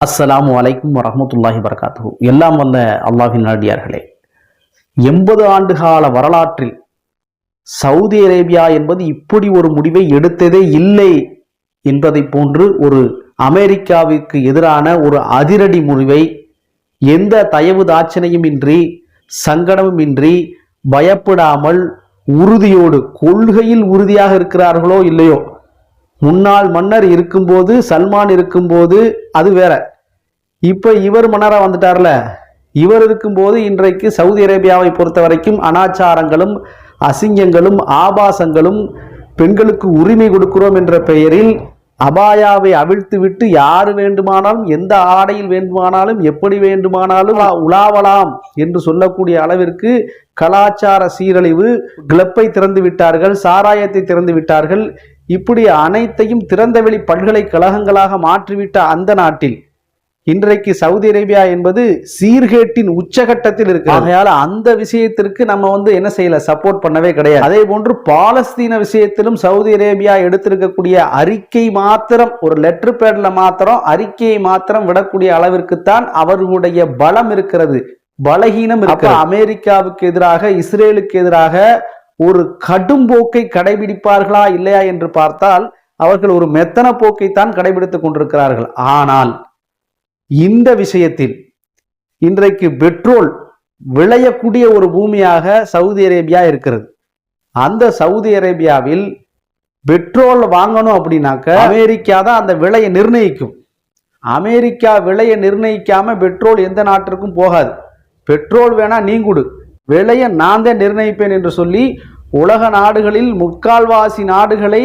அஸ்ஸலாமு அலைக்கும் வரமத்துல்லாஹி வரகாத்து எல்லாம் வந்த அல்லாஹின் நடிகார்களே எண்பது ஆண்டு கால வரலாற்றில் சவுதி அரேபியா என்பது இப்படி ஒரு முடிவை எடுத்ததே இல்லை என்பதை போன்று ஒரு அமெரிக்காவிற்கு எதிரான ஒரு அதிரடி முடிவை எந்த தயவு தாட்சணையும் இன்றி சங்கடமும் இன்றி பயப்படாமல் உறுதியோடு கொள்கையில் உறுதியாக இருக்கிறார்களோ இல்லையோ முன்னாள் மன்னர் இருக்கும்போது சல்மான் இருக்கும்போது அது வேற. இப்போ இவர் மன்னராக வந்துட்டார்ல? இவர் இருக்கும்போது இன்றைக்கு சவுதி அரேபியாவை பொறுத்த வரைக்கும் அனாச்சாரங்களும் அசிங்கங்களும் ஆபாசங்களும் பெண்களுக்கு உரிமை கொடுக்கிறோம் என்ற பெயரில் அபாயாவை அவிழ்த்து விட்டு யார் வேண்டுமானாலும் எந்த ஆடையில் வேண்டுமானாலும் எப்படி வேண்டுமானாலும் உலாவலாம் என்று சொல்லக்கூடிய அளவிற்கு கலாச்சார சீரழிவு கிளப்பை திறந்து விட்டார்கள் சாராயத்தை திறந்து விட்டார்கள். இப்படி அனைத்தையும் திறந்தவெளி பல்கலைக்கழகங்களாக மாற்றிவிட்ட அந்த நாட்டில் இன்றைக்கு சவுதி அரேபியா என்பது சீர்கேட்டின் உச்சகட்டத்தில் இருக்கு ஆகையால அந்த விஷயத்திற்கு நம்ம வந்து என்ன செய்யல? சப்போர்ட் பண்ணவே கிடையாது. அதே போன்று பாலஸ்தீன விஷயத்திலும் சவுதி அரேபியா எடுத்திருக்கக்கூடிய அறிக்கை மாத்திரம் ஒரு லெட்டர் பேட்ல மாத்திரம் அறிக்கையை மாத்திரம் விடக்கூடிய அளவிற்குத்தான் அவர்களுடைய பலம் இருக்கிறது பலகீனம் இருக்கு அமெரிக்காவுக்கு எதிராக இஸ்ரேலுக்கு எதிராக ஒரு கடும் போக்கை கடைபிடிப்பார்களா இல்லையா என்று பார்த்தால் அவர்கள் ஒரு மெத்தன போக்கைத்தான் கடைபிடித்துக் கொண்டிருக்கிறார்கள். ஆனால் இந்த விஷயத்தில் இன்றைக்கு பெட்ரோல் விளையக்கூடிய ஒரு பூமியாக சவுதி அரேபியா இருக்கிறது. அந்த சவுதி அரேபியாவில் பெட்ரோல் வாங்கணும் அப்படின்னாக்க அமெரிக்கா தான் அந்த விலையை நிர்ணயிக்கும். அமெரிக்கா விலையை நிர்ணயிக்காம பெட்ரோல் எந்த நாட்டிற்கும் போகாது. பெட்ரோல் வேணா நீங்குடு விலையை நான் தான் நிர்ணயிப்பேன் என்று சொல்லி உலக நாடுகளில் முக்கால்வாசி நாடுகளை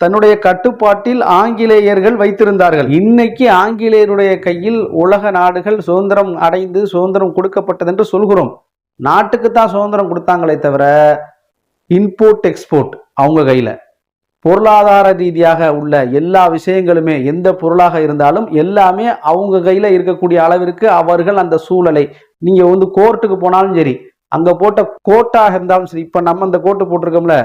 தன்னுடைய கட்டுப்பாட்டில் ஆங்கிலேயர்கள் வைத்திருந்தார்கள். இன்னைக்கு ஆங்கிலேயருடைய கையில் உலக நாடுகள் சுதந்திரம் அடைந்து சுதந்திரம் கொடுக்கப்பட்டது என்று சொல்கிறோம். நாட்டுக்கு தான் சுதந்திரம் கொடுத்தாங்களே தவிர இம்போர்ட் எக்ஸ்போர்ட் அவங்க கையில். பொருளாதார ரீதியாக உள்ள எல்லா விஷயங்களுமே எந்த பொருளாக இருந்தாலும் எல்லாமே அவங்க கையில் இருக்கக்கூடிய அளவிற்கு அவர்கள் அந்த சூழலை நீங்கள் வந்து கோர்ட்டுக்கு போனாலும் சரி அங்க போட்ட கோட்டாக இருந்தாலும் சரி இப்ப நம்ம இந்த கோட்டு போட்டிருக்கோம்ல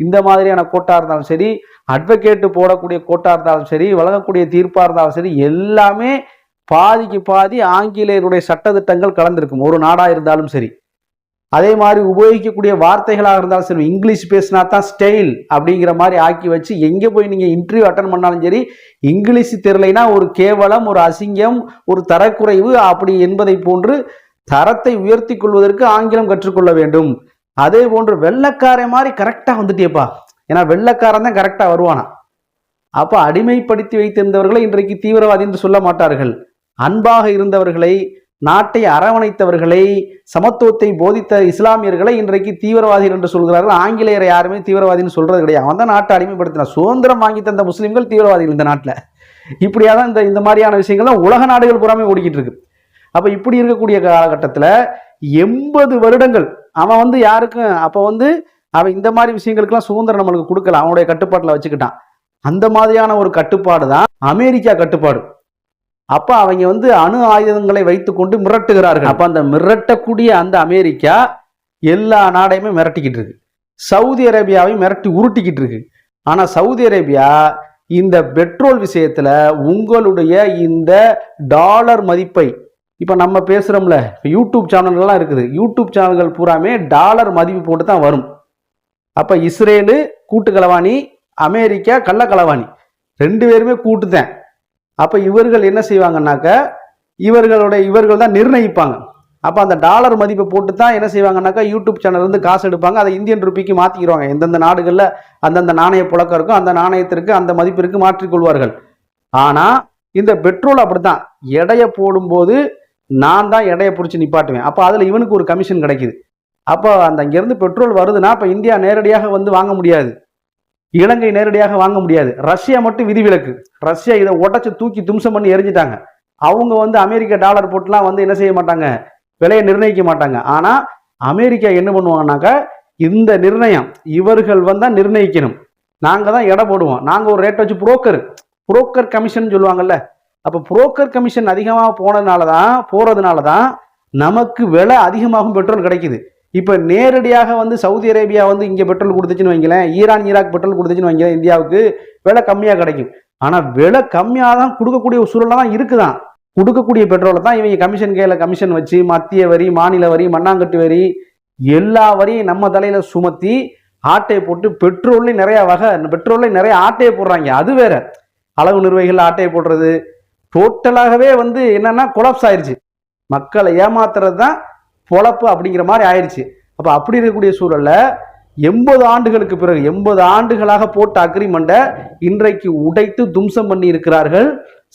இந்த மாதிரியான கோட்டா இருந்தாலும் சரி அட்வொகேட்டு போடக்கூடிய கோட்டா இருந்தாலும் சரி வழங்கக்கூடிய தீர்ப்பா இருந்தாலும் சரி எல்லாமே பாதிக்கு பாதி ஆங்கிலேயருடைய சட்டத்திட்டங்கள் கலந்திருக்கும். ஒரு நாடா இருந்தாலும் சரி. அதே மாதிரி உபயோகிக்கக்கூடிய வார்த்தைகளாக இருந்தாலும் சரி இங்கிலீஷ் பேசினா தான் ஸ்டைல் அப்படிங்கிற மாதிரி ஆக்கி வச்சு எங்கே போய் நீங்கள் இன்டர்வியூ அட்டன் பண்ணாலும் சரி இங்கிலீஷ் தெரியலைன்னா ஒரு கேவலம் ஒரு அசிங்கம் ஒரு தரக்குறைவு அப்படி என்பதை போன்று தரத்தை உயர்த்தி கொள்வதற்கு ஆங்கிலம் கற்றுக்கொள்ள வேண்டும். அதே போன்று வெள்ளக்காரை மாதிரி கரெக்டாக வந்துட்டியப்பா. ஏன்னா வெள்ளக்காரன் தான் கரெக்டாக வருவானா? அப்போ அடிமைப்படுத்தி வைத்திருந்தவர்களை இன்றைக்கு தீவிரவாதி என்று சொல்ல மாட்டார்கள். அன்பாக இருந்தவர்களை நாட்டை அரவணைத்தவர்களை சமத்துவத்தை போதித்த இஸ்லாமியர்களை இன்றைக்கு தீவிரவாதிகள் என்று சொல்கிறார்கள். ஆங்கிலேயரை யாருமே தீவிரவாதின்னு சொல்றது கிடையாது. அவன் தான் நாட்டை அடிமைப்படுத்தின சுதந்திரம் வாங்கி தந்த முஸ்லீம்கள் தீவிரவாதிகள் இந்த நாட்டில். இப்படியாதான் இந்த இந்த மாதிரியான விஷயங்கள்லாம் உலக நாடுகள் புறாமே ஓடிக்கிட்டு இருக்கு. அப்போ இப்படி இருக்கக்கூடிய காலகட்டத்தில் எண்பது வருடங்கள் அவன் வந்து யாருக்கும் அப்போ வந்து அவன் இந்த மாதிரி விஷயங்களுக்கெல்லாம் சுதந்திரம் நம்மளுக்கு கொடுக்கல. அவனுடைய கட்டுப்பாட்டில் வச்சுக்கிட்டான். அந்த மாதிரியான ஒரு கட்டுப்பாடு தான் அமெரிக்கா கட்டுப்பாடு. அப்போ அவங்க வந்து அணு ஆயுதங்களை வைத்துக்கொண்டு மிரட்டுகிறார்கள். அப்போ அந்த மிரட்டக்கூடிய அந்த அமெரிக்கா எல்லா நாடையுமே மிரட்டிக்கிட்டு இருக்கு. சவுதி அரேபியாவை மிரட்டி உருட்டிக்கிட்டு இருக்கு. ஆனால் சவுதி அரேபியா இந்த பெட்ரோல் விஷயத்தில் உங்களுடைய இந்த டாலர் மதிப்பை இப்போ நம்ம பேசுகிறோம்ல இப்போ யூடியூப் சேனல்கள்லாம் இருக்குது. யூடியூப் சேனல்கள் பூராமே டாலர் மதிப்பு போட்டு தான் வரும். அப்போ இஸ்ரேலு கூட்டு களவாணி அமெரிக்கா கள்ளக்கலவாணி ரெண்டு பேருமே கூட்டு தான் அப்போ இவர்கள் என்ன செய்வாங்கன்னாக்க இவர்களுடைய இவர்கள் தான் நிர்ணயிப்பாங்க. அப்போ அந்த டாலர் மதிப்பை போட்டு தான் என்ன செய்வாங்கன்னாக்கா யூடியூப் சேனல் இருந்து காசு எடுப்பாங்க. அதை இந்தியன் ருப்பிக்கு மாற்றிக்கிறாங்க எந்தெந்த நாடுகளில் அந்தந்த நாணய புழக்கம் இருக்கும் அந்த நாணயத்திற்கு அந்த மதிப்பிற்கு மாற்றிக்கொள்வார்கள். ஆனால் இந்த பெட்ரோல் அப்படித்தான். எடையை போடும்போது நான் தான் எடையை பிடிச்சி நிப்பாட்டுவேன். அப்போ அதில் இவனுக்கு ஒரு கமிஷன் கிடைக்குது. அப்போ அந்த அங்கேருந்து பெட்ரோல் வருதுன்னா இப்போ இந்தியா நேரடியாக வந்து வாங்க முடியாது. இலங்கை நேரடியாக வாங்க முடியாது. ரஷ்யா மட்டும் விதிவிலக்கு. ரஷ்யா இதை உடச்சி தூக்கி தும்சம் பண்ணி எரிஞ்சிட்டாங்க. அவங்க வந்து அமெரிக்க டாலர் போட்டுலாம் வந்து என்ன செய்ய மாட்டாங்க? விலையை நிர்ணயிக்க மாட்டாங்க. ஆனால் அமெரிக்கா என்ன பண்ணுவாங்கன்னாக்கா இந்த நிர்ணயம் இவர்கள் வந்தால் நிர்ணயிக்கணும். நாங்கள் தான் எடை போடுவோம். நாங்கள் ஒரு ரேட் வச்சு புரோக்கர் புரோக்கர் கமிஷன் சொல்லுவாங்கல்ல அப்போ புரோக்கர் கமிஷன் அதிகமாக போனதுனால தான் போகிறதுனால தான் நமக்கு விலை அதிகமாகும் பெட்ரோல் கிடைக்குது. இப்போ நேரடியாக வந்து சவுதி அரேபியா வந்து இங்கே பெட்ரோல் கொடுத்துச்சுன்னு வைங்களேன் ஈரான் ஈராக் பெட்ரோல் கொடுத்துச்சுன்னு வைங்களேன் இந்தியாவுக்கு விலை கம்மியாக கிடைக்கும். ஆனால் விலை கம்மியாக தான் கொடுக்கக்கூடிய சூழலாக தான் இருக்குதான். கொடுக்கக்கூடிய பெட்ரோலை தான் இவங்க கமிஷன் கையில் கமிஷன் வச்சு மத்திய வரி மாநில வரி மண்ணாங்கட்டு வரி எல்லா வரியும் நம்ம தலையில் சுமத்தி ஆட்டையை போட்டு பெட்ரோல்லையும் நிறையா வகை பெட்ரோல்லையும் நிறைய ஆட்டையை போடுறாங்க. அது வேற. அளவு நிர்வாகிகள் ஆட்டையை போடுறது டோட்டலாகவே வந்து என்னன்னா கொலாப்ஸ் ஆயிடுச்சு மக்களை ஏமாத்துறது தான் பொழப்பு அப்படிங்கிற மாதிரி ஆயிடுச்சு அப்போ அப்படி இருக்கக்கூடிய சூழல்ல எண்பது ஆண்டுகளுக்கு பிறகு எண்பது ஆண்டுகளாக போட்ட அக்ரிமெண்ட்டை இன்றைக்கு உடைத்து தும்சம் பண்ணி இருக்கிறார்கள்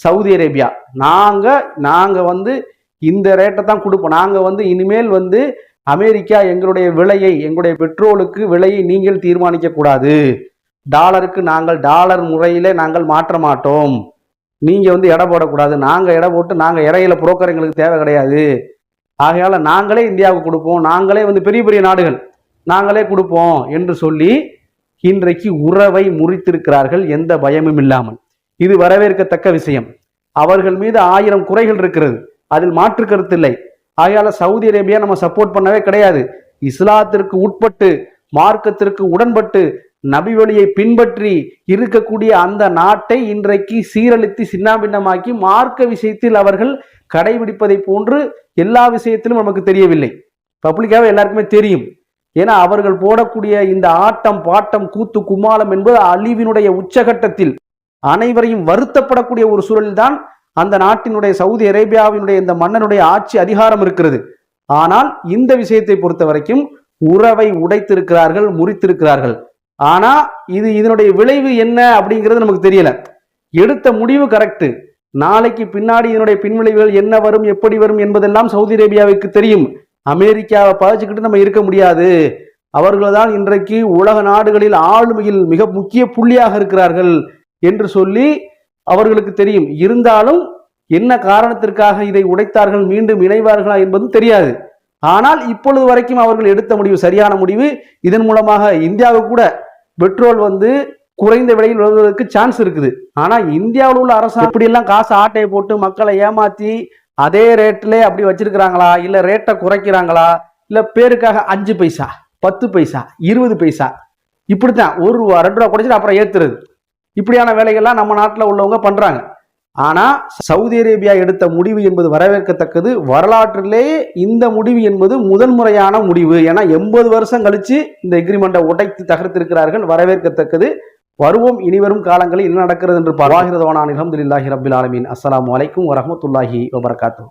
சவுதி அரேபியா. நாங்கள் நாங்கள் வந்து இந்த ரேட்டை தான் கொடுப்போம். நாங்கள் வந்து இனிமேல் வந்து அமெரிக்கா எங்களுடைய விலையை எங்களுடைய பெட்ரோலுக்கு விலையை நீங்கள் தீர்மானிக்க கூடாது. டாலருக்கு நாங்கள் டாலர் முறையிலே நாங்கள் மாற்ற மாட்டோம். நீங்கள் வந்து எடை போடக்கூடாது. நாங்கள் எடை போட்டு நாங்கள் இறையில புரோக்கர் எங்களுக்கு தேவை கிடையாது. ஆகையால் நாங்களே இந்தியாவுக்கு கொடுப்போம். நாங்களே வந்து பெரிய பெரிய நாடுகள் நாங்களே கொடுப்போம் என்று சொல்லி இன்றைக்கு உறவை முறித்திருக்கிறார்கள் எந்த பயமும் இல்லாமல். இது வரவேற்கத்தக்க விஷயம். அவர்கள் மீது ஆயிரம் குறைகள் இருக்கிறது. அதில் மாற்று கருத்தில்லை ஆகையால சவுதி அரேபியா நம்ம சப்போர்ட் பண்ணவே கிடையாது. இஸ்லாத்திற்கு உட்பட்டு மார்க்கத்திற்கு உடன்பட்டு நபி வழியை பின்பற்றி இருக்கக்கூடிய அந்த நாட்டை இன்றைக்கு சீரழித்து சின்னாபின்னமாக்கி மார்க்க விஷயத்தில் அவர்கள் கடைபிடிப்பதை போன்று எல்லா விஷயத்திலும் நமக்கு தெரியவில்லை. பப்ளிக்காக எல்லாருக்குமே தெரியும். ஏன்னா அவர்கள் போடக்கூடிய இந்த ஆட்டம் பாட்டம் கூத்து கும்மாளம் என்பது அழிவினுடைய உச்சகட்டத்தில் அனைவரையும் வருத்தப்படக்கூடிய ஒரு சூழலில்தான் அந்த நாட்டினுடைய சவுதி அரேபியாவினுடைய இந்த மன்னனுடைய ஆட்சி அதிகாரம் இருக்கிறது. ஆனால் இந்த விஷயத்தை பொறுத்த வரைக்கும் உறவை உடைத்திருக்கிறார்கள் முறித்திருக்கிறார்கள். ஆனா இது இதனுடைய விளைவு என்ன அப்படிங்கிறது நமக்கு தெரியல. எடுத்த முடிவு கரெக்டு நாளைக்கு பின்னாடி இதனுடைய பின்விளைவுகள் என்ன வரும் எப்படி வரும் என்பதெல்லாம் சவுதி அரேபியாவுக்கு தெரியும். அமெரிக்காவை பகிச்சுக்கிட்டு நம்ம இருக்க முடியாது. அவர்கள் தான் இன்றைக்கு உலக நாடுகளில் ஆளுமையில் மிக முக்கிய புள்ளியாக இருக்கிறார்கள் என்று சொல்லி அவர்களுக்கு தெரியும். இருந்தாலும் என்ன காரணத்திற்காக இதை உடைத்தார்கள் மீண்டும் இணைவார்களா என்பதும் தெரியாது. ஆனால் இப்பொழுது வரைக்கும் அவர்கள் எடுத்த முடிவு சரியான முடிவு. இதன் மூலமாக இந்தியாவுக்கு கூட பெட்ரோல் வந்து குறைந்த விலையில் வருவதற்கு சான்ஸ் இருக்குது. ஆனா இந்தியாவில் உள்ள அரசாங்கம் இப்படி எல்லாம் காசு ஆட்டையை போட்டு மக்களை ஏமாத்தி அதே ரேட்ல அப்படி வச்சிருக்கிறாங்களா? இல்ல ரேட்டை குறைக்கிறாங்களா? இல்ல பேருக்காக அஞ்சு பைசா பத்து பைசா இருபது பைசா? இப்படித்தான் ஒரு ரூபா ரெண்டு ரூபா குறைச்சிட்டு அப்புறம் ஏத்துறது. இப்படியான வேலைகள்லாம் நம்ம நாட்டில் உள்ளவங்க பண்றாங்க. ஆனா சவுதி அரேபியா எடுத்த முடிவு என்பது வரவேற்கத்தக்கது வரலாற்றிலேயே இந்த முடிவு என்பது முதல் முறையான முடிவு ஏன்னா எண்பது வருஷம் கழிச்சு இந்த எக்ரிமெண்ட்டை உடைத்து தகர்த்திருக்கிறார்கள் வரவேற்கத்தக்கது வருவோம் இனிவரும் காலங்களில் என்ன நடக்கிறது என்று பவாகிறதவான அலமதுல்லாஹி ரபில் ஆலமீன் அஸ்ஸலாமு அலைக்கும் வரஹமத்துல்லாஹி வபரகாத்து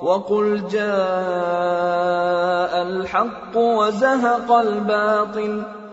وقل جاء الحق وزهق الباطل